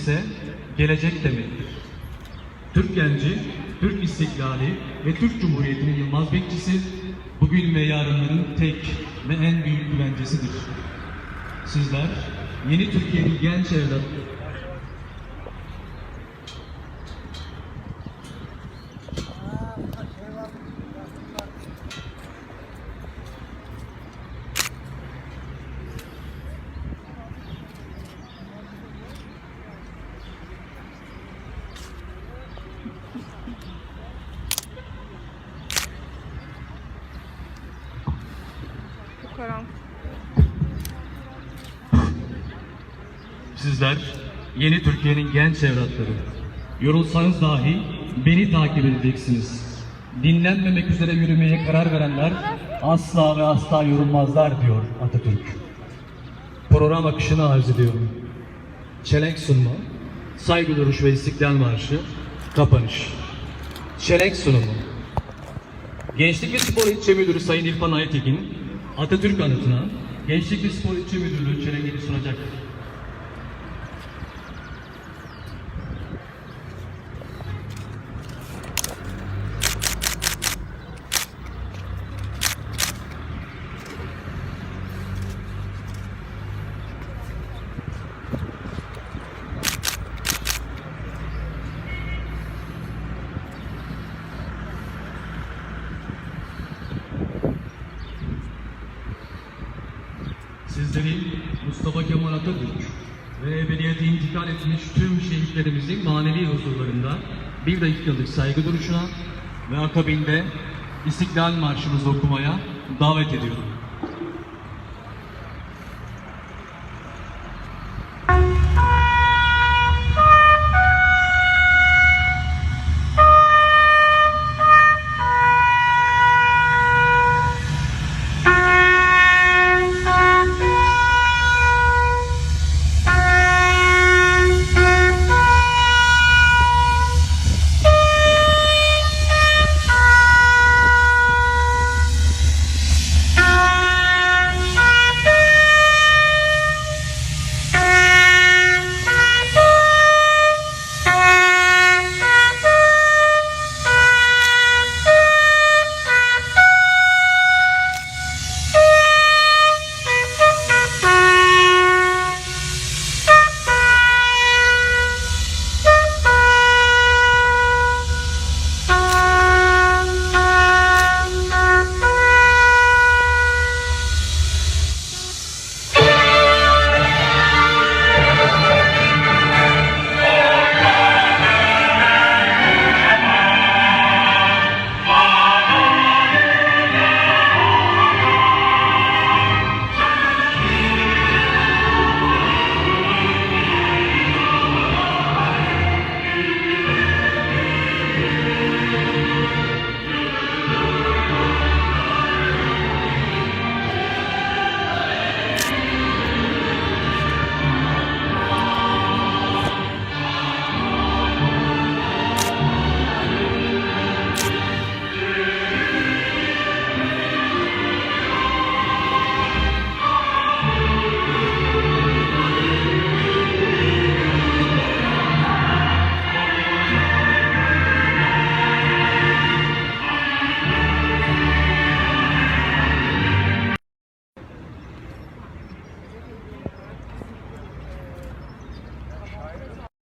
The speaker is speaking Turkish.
ise gelecek demektir. Türk genci, Türk istiklali ve Türk Cumhuriyeti'nin yılmaz bekçisi, bugün ve yarınların tek ve en büyük güvencesidir. Sizler, yeni Türkiye'nin genç evlat, Sizler yeni Türkiye'nin genç evlatları. Yorulsanız dahi beni takip edeceksiniz. Dinlenmemek üzere yürümeye karar verenler asla ve asla yorulmazlar diyor Atatürk. Program akışını arz ediyorum. Çelenk sunumu, saygı duruş ve istiklal marşı, kapanış. Çelenk sunumu. Gençlik ve Spor İlçe Müdürü Sayın İrfan Aytekin, Atatürk anıtına Gençlik ve Spor İlçe Müdürlüğü çelenkini sunacaktır. Sizleri Mustafa Kemal Atatürk ve ebediyete intikal etmiş tüm şehitlerimizin manevi huzurlarında bir dakikalık saygı duruşuna ve akabinde İstiklal Marşımızı okumaya davet ediyorum.